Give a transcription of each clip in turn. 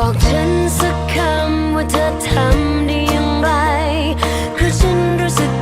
บอกฉันสักคำว่าเธอทำได้ย่งไรเพราะฉันรู้สึก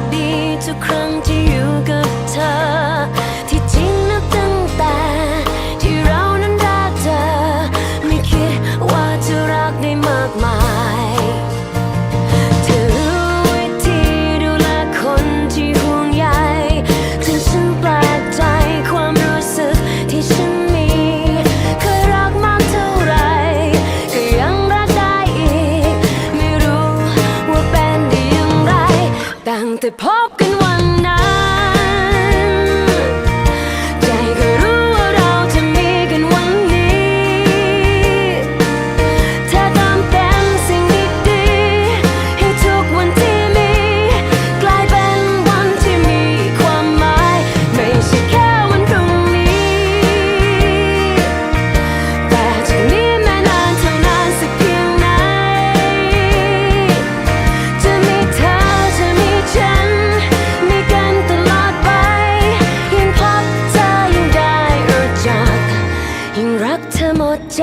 อหมดใจ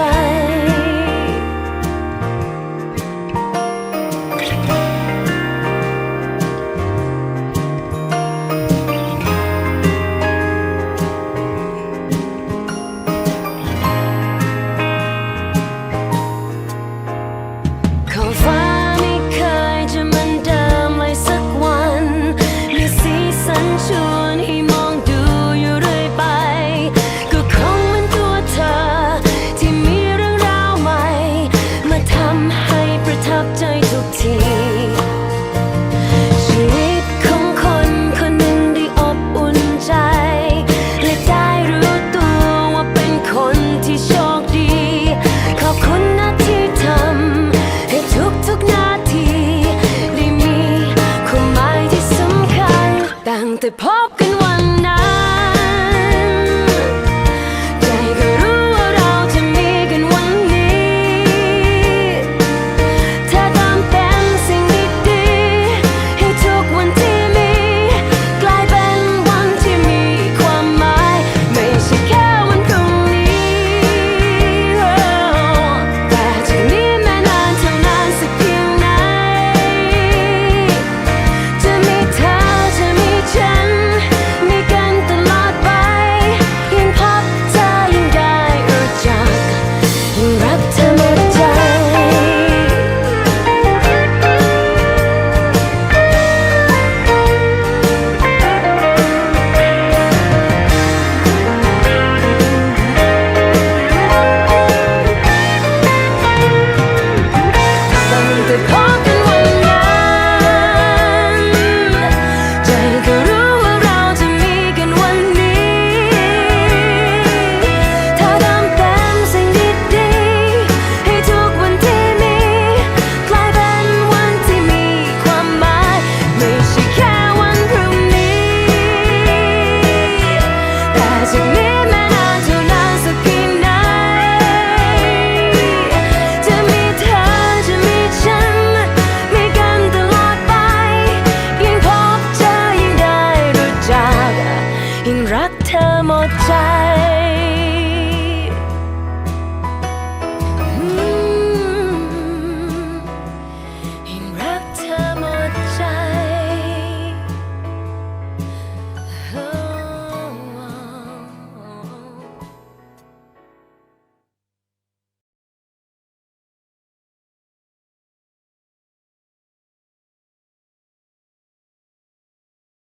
ขอฟ้าไม่เคยจะมันเดิมเลยสักวัน มีสีสันชวนให้ The po